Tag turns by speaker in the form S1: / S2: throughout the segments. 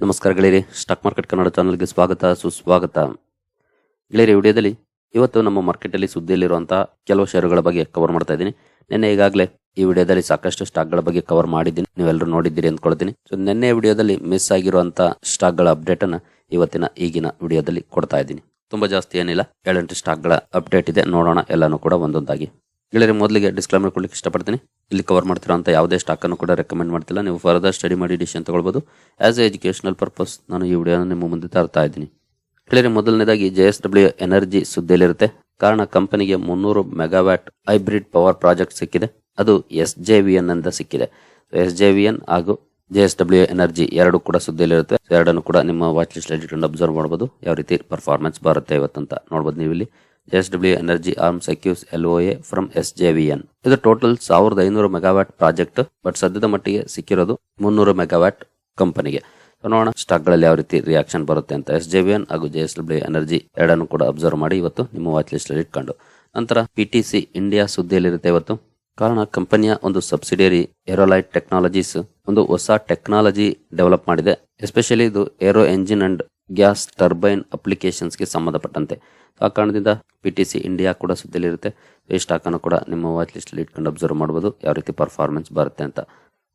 S1: ನಮಸ್ಕಾರ ಗೆಳೆಯರಿ. Stock market Kannada ಚಾನಲ್ಗೆ ಸ್ವಾಗತ, ಸುಸ್ವಾಗತ. ಗೆಳೆಯರಿ, ವಿಡಿಯೋದಲ್ಲಿ ಇವತ್ತು ನಮ್ಮ ಮಾರ್ಕೆಟಲ್ಲಿ ಸುದ್ದಿಯಲ್ಲಿರುವಂತಹ ಕೆಲವು ಷೇರುಗಳ ಬಗ್ಗೆ ಕವರ್ ಮಾಡ್ತಾ ಇದ್ದೀನಿ. ನಿನ್ನೆ ಈಗಾಗಲೇ ಈ ವಿಡಿಯೋದಲ್ಲಿ ಸಾಕಷ್ಟು ಸ್ಟಾಕ್ಗಳ ಬಗ್ಗೆ ಕವರ್ ಮಾಡಿದ್ದೀನಿ. ನೀವೆಲ್ಲರೂ ನೋಡಿದ್ದೀರಿ ಅಂದ್ಕೊಳ್ತೀನಿ. ಸೊ ನಿನ್ನೆ ವಿಡಿಯೋದಲ್ಲಿ ಮಿಸ್ ಆಗಿರುವಂತಹ ಸ್ಟಾಕ್ಗಳ ಅಪ್ಡೇಟ್ ಅನ್ನ ಇವತ್ತಿನ ಈಗಿನ ವಿಡಿಯೋದಲ್ಲಿ ಕೊಡ್ತಾ ಇದ್ದೀನಿ. ತುಂಬಾ ಜಾಸ್ತಿ ಏನಿಲ್ಲ. ಏಳೆಂಟು ಸ್ಟಾಕ್ಗಳ ಅಪ್ಡೇಟ್ ಇದೆ. ನೋಡೋಣ. ಎಲ್ಲಾನು ಕೂಡ ಒಂದೊಂದಾಗಿ ಗೆಳೆಯರಿ, ಮೊದಲಿಗೆ ಡಿಸ್ಕ್ಲೈಮರ್ ಕೊಡ್ಲಿಕ್ಕೆ ಇಷ್ಟಪಡ್ತೀನಿ. ಇಲ್ಲಿ ಕವರ್ ಮಾಡ್ತಿರೋಂಥ ಯಾವುದೇ ಸ್ಟಾಕನ್ನು ಕೂಡ ರೆಕಮೆಂಡ್ ಮಾಡ್ತಿಲ್ಲ. ನೀವು ಫರ್ದರ್ ಸ್ಟಡಿ ಮಾಡಿ ಡಿಸಿಷನ್ ತಗೊಳ್ಬೋದು. ಆ್ಯಸ್ ಎ ಎಜುಕೇಷನಲ್ ಪರ್ಪಸ್ ನಾನು ಈ ವಿಡಿಯೋನ ನಿಮ್ಮ ಮುಂದೆ ತರ್ತಾ ಇದ್ದೀನಿ. ಗೆಳೆಯರೆ, ಮೊದಲನೇದಾಗಿ ಜೆ ಎಸ್ ಡಬ್ಲ್ಯೂ ಎನರ್ಜಿ ಸುದ್ದಿಯಲ್ಲಿರುತ್ತೆ. ಕಾರಣ, ಕಂಪನಿಗೆ ಮುನ್ನೂರು ಮೆಗಾವ್ಯಾಟ್ ಹೈಬ್ರಿಡ್ ಪವರ್ ಪ್ರಾಜೆಕ್ಟ್ ಸಿಕ್ಕಿದೆ. ಅದು ಎಸ್ ಜೆ ವಿ ಎನ್ ಅಂತ ಸಿಕ್ಕಿದೆ. ಎಸ್ ಜೆ ವಿ ಎನ್ ಹಾಗೂ ಜೆ ಎಸ್ ಡಬ್ಲ್ಯೂ ಎನರ್ಜಿ ಎರಡು ಕೂಡ ಸುದ್ದಿಯಲ್ಲಿರುತ್ತೆ. ಎರಡನ್ನು ಕೂಡ ನಿಮ್ಮ ವಾಚ್ ಲಿಸ್ಟ್ ಇಟ್ಕೊಂಡು ಅಬ್ಸರ್ವ್ ಮಾಡ್ಬೋದು. ಯಾವ ರೀತಿ ಪರ್ಫಾರ್ಮೆನ್ಸ್ ಬರುತ್ತೆ ಇವತ್ತಂತ ನೋಡ್ಬೋದು ನೀವು ಇಲ್ಲಿ S W energy arm secures L O A from S J V N total ಸಾವಿರದ ಐನೂರು ಮೆಗಾವ್ಯಾಟ್ ಪ್ರಾಜೆಕ್ಟ್ ಬಟ್ ಸದ್ಯದ ಮಟ್ಟಿಗೆ ಸಿಕ್ಕಿರೋದು ಮುನ್ನೂರು ಮೆಗಾವ್ಯಾಟ್ ಕಂಪನಿಗೆ ನೋಡೋಣ ಸ್ಟಾಕ್ಗಳಲ್ಲಿ ಯಾವ ರೀತಿ ರಿಯಾಕ್ಷನ್ ಬರುತ್ತೆ ಅಂತ ಎಸ್ ಜೆ ಎನ್ ಹಾಗೂ ಜೆ ಎಸ್ ಡಬ್ಲ್ಯೂ ಎನರ್ಜಿ ಎರಡನ್ನು ಕೂಡ ಅಬ್ಸರ್ವ್ ಮಾಡಿ ಇವತ್ತು ನಿಮ್ಮ ವಾಚ್ ಲಿಸ್ಟ್ ಅಲ್ಲಿ ಇಟ್ಕೊಂಡು. ನಂತರ ಪಿ ಟಿ ಸಿ ಇಂಡಿಯಾ ಸುದ್ದಿಯಲ್ಲಿರುತ್ತೆ ಇವತ್ತು. ಕಾರಣ ಕಂಪನಿಯ ಒಂದು ಸಬ್ಸಿಡಿಯರಿ ಏರೋಲೈಟ್ ಟೆಕ್ನಾಲಜೀಸ್ ಒಂದು ಹೊಸ ಟೆಕ್ನಾಲಜಿ ಡೆವಲಪ್ ಮಾಡಿದೆ. ಎಸ್ಪೆಷಲಿ ಇದು aero engine and gas turbine ಅಪ್ಲಿಕೇಶನ್ಸ್ಗೆ ಸಂಬಂಧಪಟ್ಟಂತೆ. ಆ ಕಾರಣದಿಂದ ಪಿ ಟಿ ಸಿ ಇಂಡಿಯಾ ಕೂಡ ಸುದ್ದಿಯಲ್ಲಿರುತ್ತೆ. ಈ ಸ್ಟಾಕನ್ನು ಕೂಡ ನಿಮ್ಮ ವಾಚ್ ಲಿಸ್ಟಲ್ಲಿ ಇಟ್ಕೊಂಡು ಅಬ್ಸರ್ವ್ ಮಾಡ್ಬೋದು. ಯಾವ ರೀತಿ ಪರ್ಫಾರ್ಮೆನ್ಸ್ ಬರುತ್ತೆ ಅಂತ.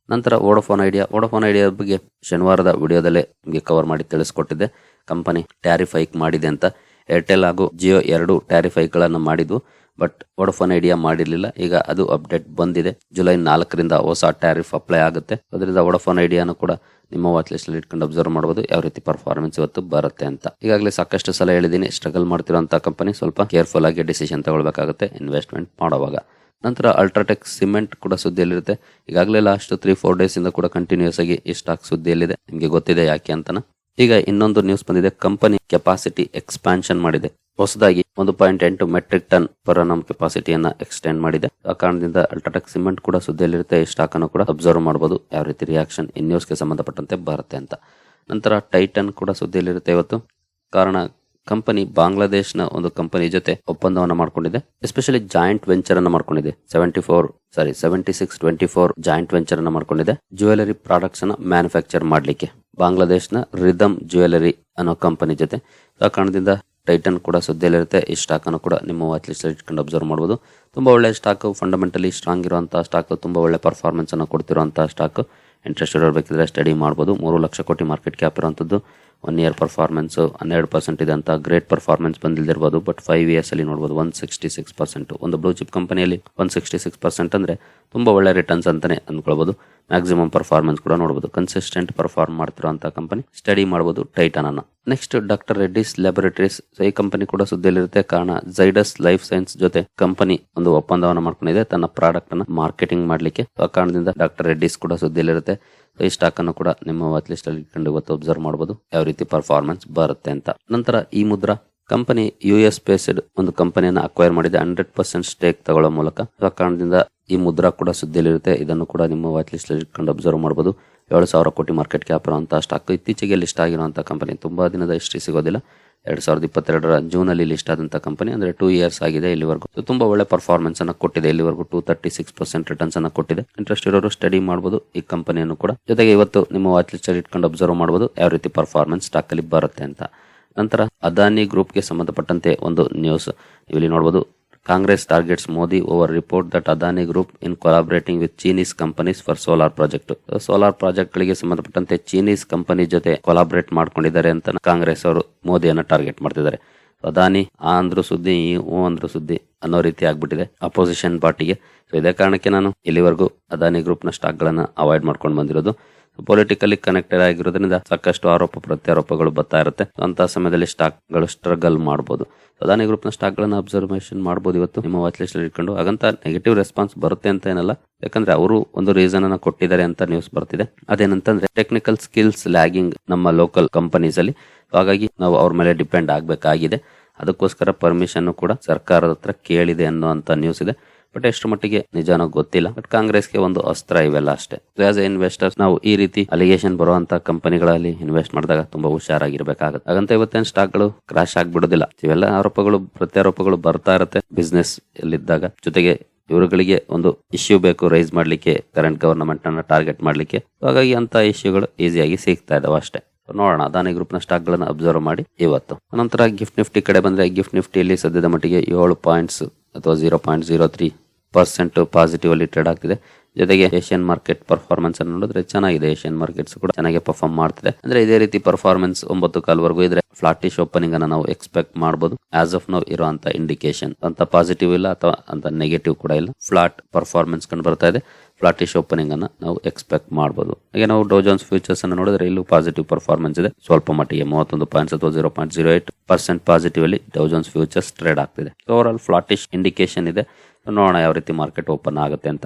S1: ನಂತರ ವೋಡಫೋನ್ ಐಡಿಯಾ ವೋಡಫೋನ್ ಐಡಿಯಾ ಬಗ್ಗೆ ಶನಿವಾರದ ವಿಡಿಯೋದಲ್ಲೇ ನಿಮಗೆ ಕವರ್ ಮಾಡಿ ತಿಳಿಸ್ಕೊಟ್ಟಿದ್ದೆ. ಕಂಪನಿ ಟ್ಯಾರಿಫ್ ಹೈಕ್ ಮಾಡಿದೆ ಅಂತ. ಏರ್ಟೆಲ್ ಹಾಗೂ ಜಿಯೋ ಎರಡು ಟ್ಯಾರಿಫ್ ಹೈಕ್ಗಳನ್ನು ಮಾಡಿದ್ವು. ಬಟ್ ವೋಡಫೋನ್ ಐಡಿಯಾ ಮಾಡಿರಲಿಲ್ಲ. ಈಗ ಅದು ಅಪ್ಡೇಟ್ ಬಂದಿದೆ. ಜುಲೈ ನಾಲ್ಕರಿಂದ ಹೊಸ ಟ್ಯಾರಿಫ್ ಅಪ್ಲೈ ಆಗುತ್ತೆ. ಅದರಿಂದ ವೋಡಫೋನ್ ಐಡಿಯಾನು ಕೂಡ ನಿಮ್ಮ ವಾಚ್ ಲಿಸ್ಟ್ ಅಲ್ಲಿ ಇಟ್ಕೊಂಡು ಅಬ್ಸರ್ವ್ ಮಾಡಬಹುದು ಯಾವ ರೀತಿ ಪರ್ಫಾರ್ಮೆನ್ಸ್ ಇವತ್ತು ಬರುತ್ತೆ ಅಂತ. ಈಗಾಗಲೇ ಸಾಕಷ್ಟು ಸಲ ಹೇಳಿದೀನಿ ಸ್ಟ್ರಗಲ್ ಮಾಡ್ತಿರುವಂತಹ ಕಂಪನಿ ಸ್ವಲ್ಪ ಕೇರ್ಫುಲ್ ಆಗಿ ಡಿಸಿಷನ್ ತಗೊಳ್ಬೇಕಾಗುತ್ತೆ ಇನ್ವೆಸ್ಟ್ಮೆಂಟ್ ಮಾಡುವಾಗ. ನಂತರ ಅಲ್ಟ್ರಾಟೆಕ್ ಸಿಮೆಂಟ್ ಕೂಡ ಸುದ್ದಿಯಲ್ಲಿರುತ್ತೆ. ಈಗಾಗಲೇ ಲಾಸ್ಟ್ ತ್ರೀ ಫೋರ್ ಡೇಸ್ ಇಂದ ಕೂಡ ಕಂಟಿನ್ಯೂಸ್ ಆಗಿ ಈ ಸ್ಟಾಕ್ ಸುದ್ದಿಯಲ್ಲಿದೆ. ನಿಮಗೆ ಗೊತ್ತಿದೆ ಯಾಕೆ ಅಂತನ. ಈಗ ಇನ್ನೊಂದು ನ್ಯೂಸ್ ಬಂದಿದೆ ಕಂಪನಿ ಕೆಪಾಸಿಟಿ ಎಕ್ಸ್ಪಾನ್ಷನ್ ಮಾಡಿದೆ. ಹೊಸದಾಗಿ ಒಂದು ಪಾಯಿಂಟ್ ಎಂಟು ಮೆಟ್ರಿಕ್ ಟನ್ ಪರ್ ನಮ್ ಕೆಪಾಸಿಟಿಯನ್ನ ಎಕ್ಸ್ಟೆಂಡ್ ಮಾಡಿದೆ. ಆ ಕಾರಣದಿಂದ ಅಲ್ಟ್ರಾಟೆಕ್ ಸಿಮೆಂಟ್ ಕೂಡ ಸುದ್ದಿಯಲ್ಲಿರುತ್ತೆ. ಈ ಸ್ಟಾಕ್ ಅನ್ನು ಕೂಡ ಅಬ್ಸರ್ವ್ ಮಾಡಬಹುದು ಯಾವ ರೀತಿ ರಿಯಾಕ್ಷನ್ ಇನ್ಯೂಸ್ಗೆ ಸಂಬಂಧಪಟ್ಟಂತೆ ಬರುತ್ತೆ ಅಂತ. ನಂತರ ಟೈಟನ್ ಕೂಡ ಸುದ್ದಿಯಲ್ಲಿರುತ್ತೆ ಇವತ್ತು. ಕಾರಣ ಕಂಪನಿ ಬಾಂಗ್ಲಾದೇಶ್ನ ಒಂದು ಕಂಪನಿ ಜೊತೆ ಒಪ್ಪಂದವನ್ನ ಮಾಡಿಕೊಂಡಿದೆ. ಎಸ್ಪೆಷಲಿ ಜಾಯಿಂಟ್ ವೆಂಚರ್ ಅನ್ನ ಮಾಡ್ಕೊಂಡಿದೆ. Seventy four sorry seventy six twenty four joint venture ಅನ್ನ ಮಾಡ್ಕೊಂಡಿದೆ. ಜ್ಯುವೆಲರಿ ಪ್ರಾಡಕ್ಟ್ಸ್ ಅನ್ನ ಮ್ಯಾನುಫ್ಯಾಕ್ಚರ್ ಮಾಡಲಿಕ್ಕೆ. ಬಾಂಗ್ಲಾದೇಶ್ನ ರಿದಮ್ ಜ್ಯುವೆಲರಿ ಅನ್ನೋ ಕಂಪನಿ ಜೊತೆ. ಆ ಕಾರಣದಿಂದ ಟೈಟನ್ ಕೂಡ ಸುದ್ದಿಯಲ್ಲಿರುತ್ತೆ. ಈ ಸ್ಟಾಕ್ ಅನ್ನು ಕೂಡ ನಿಮ್ಮ ವಾಚ್ ಲಿಸ್ಟ್ ಇಟ್ಕೊಂಡು ಅಬ್ಸರ್ವ್ ಮಾಡ್ಬೋದು. ತುಂಬಾ ಒಳ್ಳೆ ಸ್ಟಾಕ್ ಫಂಡಮೆಂಟಲಿ ಸ್ಟ್ರಾಂಗ್ ಇರುವಂಥ ಸ್ಟಾಕ್ ತುಂಬಾ ಒಳ್ಳೆ ಪರ್ಫಾರ್ಮೆನ್ಸನ್ನು ಕೊಡ್ತಿರುವಂಥ ಸ್ಟಾಕ್ ಇಂಟ್ರೆಸ್ಟ್ ಇರೋರು ಬೇಕಿದ್ರೆ ಸ್ಟಡಿ ಮಾಡ್ಬೋದು. ಮೂರು ಲಕ್ಷ ಕೋಟಿ ಮಾರ್ಕೆಟ್ ಕ್ಯಾಪ್ ಇರುವಂಥದ್ದು ಒನ್ ಇಯರ್ ಪರ್ಫಾರ್ಮೆನ್ಸ್ ಹನ್ನೆರಡು ಪರ್ಸೆಂಟ್ ಇದೆ ಅಂತ ಗ್ರೇಟ್ ಪರ್ಫಾರ್ಮೆನ್ಸ್ ಬಂದಿಲ್ದಿರ್ಬೋದು ಬಟ್ ಫೈವ್ ಇಯರ್ಸ್ ಅಲ್ಲಿ ನೋಡ್ಬೋದು ಒನ್ ಸಿಕ್ಸ್ಟಿ ಸಿಕ್ಸ್ ಪರ್ಸೆಂಟ್ ಒಂದು ಬ್ಲೂ ಚಿಪ್ ಕಂಪನಿಯಲ್ಲಿ ಒನ್ ಸಿಕ್ಸ್ಟಿ ಸಿಕ್ಸ್ ಪರ್ಸೆಂಟ್ ಅಂದ್ರೆ ತುಂಬ ಒಳ್ಳೆ ರಿಟರ್ನ್ಸ್ ಅಂತಾನೆ ಅಂದ್ಕೊಳ್ಬೋದು. ಮ್ಯಾಕ್ಸಿಮಮ್ ಪರ್ಫಾರ್ಮೆನ್ಸ್ ಕೂಡ ನೋಡಬಹುದು ಕನ್ಸಿಸ್ಟೆಂಟ್ ಪರ್ಫಾರ್ಮ್ ಮಾಡ್ತಿರೋಂಥ ಕಂಪನಿ ಸ್ಟಡಿ ಮಾಡಬಹುದು ಟೈಟನ್ ಅನ್ನ. ನೆಕ್ಸ್ಟ್ ಡಾಕ್ಟರ್ ರೆಡ್ಡಿಸ್ ಲ್ಯಾಬೊರೇಟರೀಸ್ ಈ ಕಂಪನಿ ಕೂಡ ಸುದ್ದಿಯಲ್ಲಿರುತ್ತೆ. ಕಾರಣ ಜೈಡಸ್ ಲೈಫ್ ಸೈನ್ಸ್ ಜೊತೆ ಕಂಪನಿ ಒಂದು ಒಪ್ಪಂದವನ್ನು ಮಾಡ್ಕೊಂಡಿದೆ. ತನ್ನ ಪ್ರಾಡಕ್ಟ್ ಅನ್ನ ಮಾರ್ಕೆಟಿಂಗ್ ಮಾಡ್ಲಿಕ್ಕೆ ಆ ಕಾರಣದಿಂದ ಡಾಕ್ಟರ್ ರೆಡ್ಡಿಸ್ ಕೂಡ ಸುದ್ದಿಯಲ್ಲಿರುತ್ತೆ. ಈ ಸ್ಟಾಕ್ ಅನ್ನು ಕೂಡ ನಿಮ್ಮ ವಾಚ್ ಲಿಸ್ಟ್ ಅಲ್ಲಿ ಇಟ್ಕೊಂಡು ಇವತ್ತು ಅಬ್ಸರ್ವ್ ಮಾಡಬಹುದು ಯಾವ ರೀತಿ ಪರ್ಫಾರ್ಮೆನ್ಸ್ ಬರುತ್ತೆ ಅಂತ. ನಂತರ ಈ Mudra company U S based ಒಂದು ಕಂಪನಿಯನ್ನು ಅಕ್ವೈರ್ ಮಾಡಿದೆ. ಹಂಡ್ರೆಡ್ ಪರ್ಸೆಂಟ್ ಸ್ಟೇಕ್ ತಗೊಳ್ಳೋ ಮೂಲಕ. ಆ ಕಾರಣದಿಂದ ಈ ಮುದ್ರಾ ಕೂಡ ಸುದ್ದಿಯಲ್ಲಿರುತ್ತೆ. ಇದನ್ನು ಕೂಡ ನಿಮ್ಮ ವಾಚ್ ಲಿಸ್ಟ್ ಅಲ್ಲಿ ಇಟ್ಕೊಂಡು ಅಬ್ಸರ್ವ್ ಮಾಡಬಹುದು ಏಳು ಸಾವಿರ ಕೋಟಿ ಮಾರ್ಕೆಟ್ ಕ್ಯಾಪ್ ಇರುವಂತಹ ಸ್ಟಾಕ್ ಇತ್ತೀಚೆಗೆ ಲಿಸ್ಟ್ ಆಗಿರುವಂತಹ ಕಂಪನಿ ತುಂಬಾ ದಿನದ ಹಿಸ್ಟ್ರಿ ಸಿಗೋದಿಲ್ಲ. ಎರಡ್ ಸಾವಿರದ ಇಪ್ಪತ್ತೆರಡರ ಜೂನ್ ಅಲ್ಲಿ ಲಿಸ್ಟ್ ಆದಂತಹ ಕಂಪನಿ, ಅಂದ್ರೆ ಟೂ ಇಯರ್ಸ್ ಆಗಿದೆ ಇಲ್ಲಿವರೆಗೂ. ತುಂಬಾ ಒಳ್ಳೆ ಪರ್ಫಾರ್ಮೆನ್ಸ್ ಅನ್ನ ಕೊಟ್ಟಿದೆ ಇಲ್ಲಿವರೆಗೂ. Two thirty six percent returns ಅನ್ನ ಕೊಟ್ಟಿದೆ. ಇಂಟ್ರೆಸ್ಟ್ ಇರೋರು ಸ್ಟಡಿ ಮಾಡಬಹುದು ಈ ಕಂಪನಿಯನ್ನು ಕೂಡ. ಜೊತೆಗೆ ಇವತ್ತು ನಿಮ್ಮ ವಾಚ್ ಲಿಸ್ಟ್ ಅಲ್ಲಿ ಇಟ್ಕೊಂಡು ಅಬ್ಸರ್ವ್ ಮಾಡಬಹುದು ಯಾವ ರೀತಿ ಪರ್ಫಾರ್ಮೆನ್ಸ್ ಸ್ಟಾಕ್ ಅಲ್ಲಿ ಬರುತ್ತೆ ಅಂತ. ನಂತರ ಅದಾನಿ ಗ್ರೂಪ್ಗೆ ಸಂಬಂಧಪಟ್ಟಂತೆ ಒಂದು ನ್ಯೂಸ್ ಇಲ್ಲಿ ನೋಡಬಹುದು Congress targets Modi over report that Adani group in collaborating with Chinese companies for solar project solar ಪ್ರಾಜೆಕ್ಟ್ಗಳಿಗೆ ಸಂಬಂಧಪಟ್ಟಂತೆ ಚೀನೀಸ್ ಕಂಪನಿ ಜೊತೆ ಕೊಲಾಬರೇಟ್ ಮಾಡ್ಕೊಂಡಿದ್ದಾರೆ ಅಂತ ಕಾಂಗ್ರೆಸ್ ಅವರು ಮೋದಿಯನ್ನು ಟಾರ್ಗೆಟ್ ಮಾಡ್ತಿದ್ದಾರೆ. ಅದಾನಿ ಆ ಅಂದ್ರು ಸುದ್ದಿ ಓ ಅಂದ್ರು ಸುದ್ದಿ ಅನ್ನೋ ರೀತಿ ಆಗ್ಬಿಟ್ಟಿದೆ ಅಪೋಸಿಷನ್ ಪಾರ್ಟಿಗೆ ಸೊ ಇದೇ ಕಾರಣಕ್ಕೆ ನಾನು ಇಲ್ಲಿವರೆಗೂ ಅದಾನಿ ಗ್ರೂಪ್ನ ಸ್ಟಾಕ್ಗಳನ್ನು ಅವಾಯ್ಡ್ ಮಾಡ್ಕೊಂಡು ಬಂದಿರೋದು. ಪೊಲಿಟಿಕಲಿ ಕನೆಕ್ಟೆಡ್ ಆಗಿರೋದ್ರಿಂದ ಸಾಕಷ್ಟು ಆರೋಪ ಪ್ರತ್ಯಾರೋಪಗಳು ಬರ್ತಾ ಇರುತ್ತೆ. ಅಂತ ಸಮಯದಲ್ಲಿ ಸ್ಟಾಕ್ಗಳು ಸ್ಟ್ರಗಲ್ ಮಾಡಬಹುದು ಅದಾನಿ ಗ್ರೂಪ್ನ ಸ್ಟಾಕ್ ಗಳನ್ನ ಅಬ್ಸರ್ವೇಷನ್ ಮಾಡಬಹುದು ಇವತ್ತು. ನಿಮ್ಮ ವಾಚ್ ಲಿಸ್ಟ್ ಇಟ್ಕೊಂಡು ಹಾಗಂತ ನೆಗೆಟಿವ್ ರೆಸ್ಪಾನ್ಸ್ ಬರುತ್ತೆ ಅಂತ ಏನಲ್ಲ. ಯಾಕಂದ್ರೆ ಅವರು ಒಂದು ರೀಸನ್ ಅನ್ನ ಕೊಟ್ಟಿದ್ದಾರೆ ಅಂತ ನ್ಯೂಸ್ ಬರ್ತಿದೆ. ಅದೇನಂತಂದ್ರೆ ಟೆಕ್ನಿಕಲ್ ಸ್ಕಿಲ್ಸ್ ಲ್ಯಾಗಿಂಗ್ ನಮ್ಮ ಲೋಕಲ್ ಕಂಪನೀಸ್ ಅಲ್ಲಿ. ಹಾಗಾಗಿ ನಾವು ಅವ್ರ ಮೇಲೆ ಡಿಪೆಂಡ್ ಆಗಬೇಕಾಗಿದೆ. ಅದಕ್ಕೋಸ್ಕರ ಪರ್ಮಿಷನ್ ಕೂಡ ಸರ್ಕಾರದ ಹತ್ರ ಕೇಳಿದೆ ಅನ್ನುವಂತ ನ್ಯೂಸ್ ಇದೆ. ಬಟ್ ಎಷ್ಟು ಮಟ್ಟಿಗೆ ನಿಜಾನೋ ಗೊತ್ತಿಲ್ಲ. ಬಟ್ ಕಾಂಗ್ರೆಸ್ಗೆ ಒಂದು ಅಸ್ತ್ರ ಇವೆಲ್ಲ ಅಷ್ಟೇ. ಆಸ್ ಎ ಇನ್ವೆಸ್ಟರ್ಸ್ ನಾವು ಈ ರೀತಿ ಅಲಿಗೇಷನ್ ಬರುವಂತ ಕಂಪನಿಗಳಲ್ಲಿ ಇನ್ವೆಸ್ಟ್ ಮಾಡಿದಾಗ ತುಂಬಾ ಹುಷಾರಾಗಿರ್ಬೇಕಾಗುತ್ತೆ. ಹಾಗಂತ ಇವತ್ತೇನು ಸ್ಟಾಕ್ಗಳು ಕ್ರಾಶ್ ಆಗ್ಬಿಡೋದಿಲ್ಲ. ಇವೆಲ್ಲ ಆರೋಪಗಳು, ಪ್ರತ್ಯಾರೋಪಗಳು ಬರ್ತಾ ಇರುತ್ತೆ ಬಿಸ್ನೆಸ್ ಅಲ್ಲಿದ್ದಾಗ ಜೊತೆಗೆ ಇವರುಗಳಿಗೆ ಒಂದು ಇಶ್ಯೂ ಬೇಕು ರೈಸ್ ಮಾಡ್ಲಿಕ್ಕೆ ಕರೆಂಟ್ ಗವರ್ನಮೆಂಟ್ ಅನ್ನ ಟಾರ್ಗೆಟ್ ಮಾಡ್ಲಿಕ್ಕೆ ಹಾಗಾಗಿ ಅಂತ ಇಶ್ಯೂಗಳು ಈಸಿಯಾಗಿ ಸಿಗ್ತಾ ಇದಾವೆ ಅಷ್ಟೇ. ನೋಡೋಣ ಅದಾನಿ ಗ್ರೂಪ್ನ ಸ್ಟಾಕ್ಗಳನ್ನು ಅಬ್ಸರ್ವ್ ಮಾಡಿ ಇವತ್ತು. ನಂತರ ಗಿಫ್ಟ್ ನಿಫ್ಟಿ ಕಡೆ ಬಂದ್ರೆ ಗಿಫ್ಟ್ ನಿಫ್ಟಿಯಲ್ಲಿ ಸದ್ಯದ ಮಟ್ಟಿಗೆ ಏಳು ಪಾಯಿಂಟ್ಸ್ ಅಥವಾ zero point zero three percent positive ಅಲ್ಲಿ ಟ್ರೇಡ್ ಆಗ್ತಿದೆ ಜೊತೆಗೆ ಏಷ್ಯನ್ ಮಾರ್ಕೆಟ್ ಪರ್ಫಾರ್ಮೆನ್ಸ್ ಅನ್ನು ನೋಡಿದ್ರೆ ಚೆನ್ನಾಗಿದೆ. ಏಷ್ಯನ್ ಮಾರ್ಕೆಟ್ಸ್ ಕೂಡ ಚೆನ್ನಾಗಿ ಪರ್ಫಾರ್ಮ್ ಮಾಡ್ತಿದೆ. ಅಂದ್ರೆ ಇದೇ ರೀತಿ ಪರ್ಫಾರ್ಮೆನ್ಸ್ ಒಂಬತ್ತು ಕಾಲವರೆಗೂ ಇದ್ರೆ ಫ್ಲಾಟಿಶ್ ಓಪನಿಂಗ್ ಅನ್ನ ನಾವು ಎಕ್ಸ್ಪೆಕ್ಟ್ ಮಾಡಬಹುದು ಆಸ್ ಆಫ್ ನೋ ಇರುವಂತ ಇಂಡಿಕೇಶನ್ ಅಂತ ಪಾಸಿಟಿವ್ ಇಲ್ಲ ಅಥವಾ ಅಂತ ನೆಗೆಟಿವ್ ಕೂಡ ಇಲ್ಲ. ಫ್ಲಾಟ್ ಪರ್ಫಾರ್ಮೆನ್ಸ್ ಕಂಡು ಬರ್ತಾ ಇದೆ. ಫ್ಲಾಟಿಶ್ ಓಪನಿಂಗ್ ಅನ್ನ ನಾವು ಎಕ್ಸ್ಪೆಕ್ಟ್ ಮಾಡಬಹುದು ಹಾಗೆ ನಾವು ಡೋಜಾನ್ಸ್ ಫ್ಯೂಚರ್ಸ್ ಅನ್ನು ನೋಡಿದ್ರೆ ಇಲ್ಲೂ ಪಾಸಿಟಿವ್ ಪರ್ಫಾರ್ಮೆನ್ಸ್ ಇದೆ. ಸ್ವಲ್ಪ ಮಟ್ಟಿಗೆ ಮೂವತ್ತೊಂದು ಪಾಯಿಂಟ್ಸ್ ಅಥವಾ zero point zero eight percent positive ಅಲ್ಲಿ ಡೋಜಾನ್ಸ್ ಫ್ಯೂಚರ್ಸ್ ಟ್ರೇಡ್ ಆಗ್ತಿದೆ. ಓವರ್ ಆಲ್ ಫ್ಲಾಟಿಶ್ ಇಂಡಿಕೇಶನ್ ಇದೆ. ನೋಡೋಣ ಯಾವ ರೀತಿ ಮಾರ್ಕೆಟ್ ಓಪನ್ ಆಗುತ್ತೆ ಅಂತ.